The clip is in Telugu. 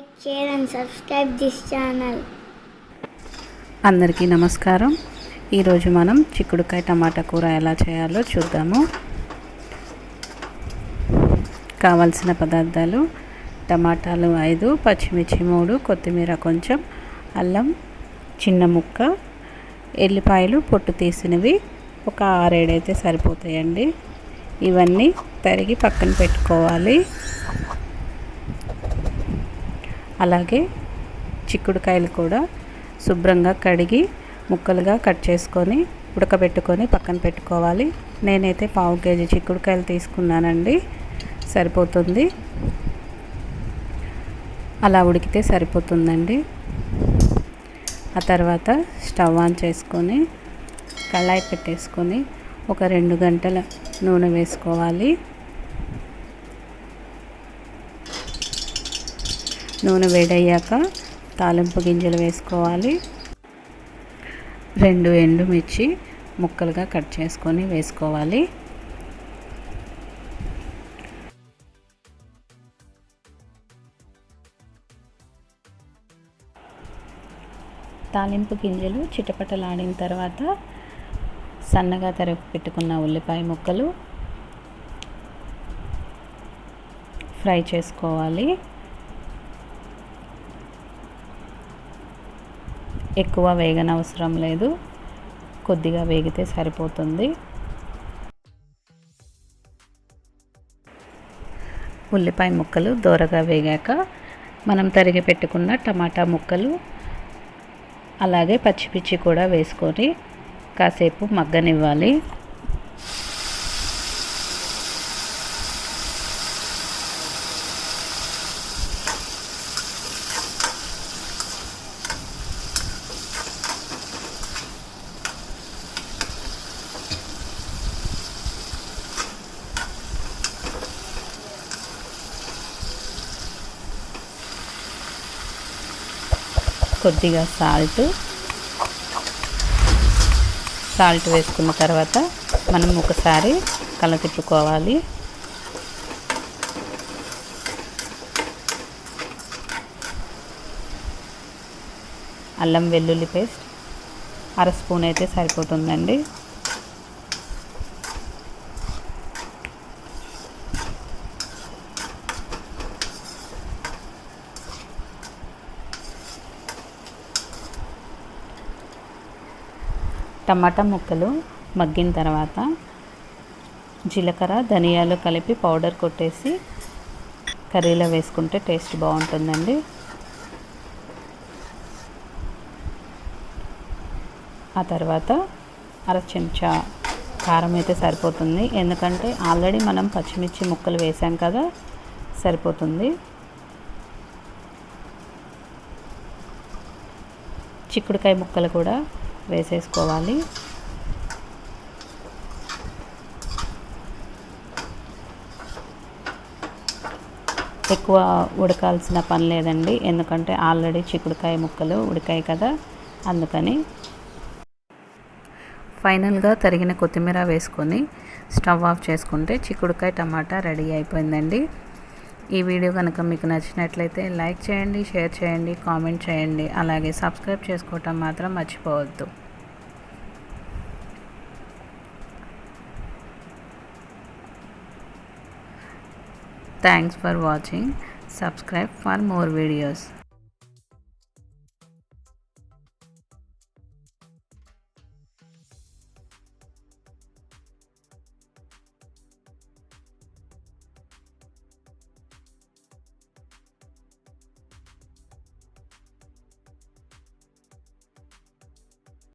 Like share and subscribe this channel. అందరికీ నమస్కారం. ఈరోజు మనం చిక్కుడుకాయ టమాటా కూర ఎలా చేయాలో చూద్దాము. కావలసిన పదార్థాలు టమాటాలు ఐదు పచ్చిమిర్చి మూడు కొత్తిమీర కొంచెం అల్లం చిన్న ముక్క ఎల్లిపాయలు పొట్టు తీసినవి ఒక ఆరేడైతే సరిపోతాయండి. ఇవన్నీ తరిగి పక్కన పెట్టుకోవాలి. అలాగే చిక్కుడుకాయలు కూడా శుభ్రంగా కడిగి ముక్కలుగా కట్ చేసుకొని ఉడకబెట్టుకొని పక్కన పెట్టుకోవాలి. నేనైతే పావు కేజీ చిక్కుడుకాయలు తీసుకున్నానండి. సరిపోతుంది. అలా ఉడికితే సరిపోతుందండి. ఆ తర్వాత స్టవ్ ఆన్ చేసుకొని కళాయి పెట్టేసుకొని ఒక రెండు గంటల నూనె వేసుకోవాలి. నూనె వేడయ్యాక తాలింపు గింజలు వేసుకోవాలి. రెండు ఎండుమిర్చి ముక్కలుగా కట్ చేసుకొని వేసుకోవాలి. తాలింపు గింజలు చిటపటలాడిన తర్వాత సన్నగా తరిగి పెట్టుకున్న ఉల్లిపాయ ముక్కలు ఫ్రై చేసుకోవాలి. ఎక్కువ వేగనవసరం లేదు. కొద్దిగా వేగితే సరిపోతుంది. ఉల్లిపాయ ముక్కలు దోరగా వేగాక మనం తరిగి పెట్టుకున్న టమాటా ముక్కలు అలాగే పచ్చిపిచ్చి కూడా వేసుకొని కాసేపు మగ్గనివ్వాలి. కొద్దిగా సాల్ట్ సాల్ట్ వేసుకున్న తర్వాత మనం ఒకసారి కలతిప్పుకోవాలి అల్లం వెల్లుల్లి పేస్ట్. అర స్పూన్ అయితే సరిపోతుందండి. టమాటా ముక్కలు మగ్గిన తర్వాత జీలకర్ర ధనియాలు కలిపి పౌడర్ కొట్టేసి కర్రీలో వేసుకుంటే టేస్ట్ బాగుంటుందండి. ఆ తర్వాత అర చెంచా కారం అయితే సరిపోతుంది. ఎందుకంటే ఆల్రెడీ మనం పచ్చిమిర్చి ముక్కలు వేసాం కదా సరిపోతుంది. చిక్కుడుకాయ ముక్కలు కూడా వేసేసుకోవాలి. ఎక్కువ ఉడకాల్సిన పని లేదండి. ఎందుకంటే ఆల్రెడీ చిక్కుడుకాయ ముక్కలు ఉడికాయి కదా. అందుకని ఫైనల్గా తరిగిన కొత్తిమీర వేసుకొని స్టవ్ ఆఫ్ చేసుకుంటే చిక్కుడుకాయ టమాటా రెడీ అయిపోయిందండి. ఈ వీడియో కనుక మీకు నచ్చినట్లయితే లైక్ చేయండి షేర్ చేయండి కామెంట్ చేయండి. అలాగే సబ్స్క్రైబ్ చేసుకోవటం మాత్రం మర్చిపోవద్దు. Thanks for watching subscribe for more videos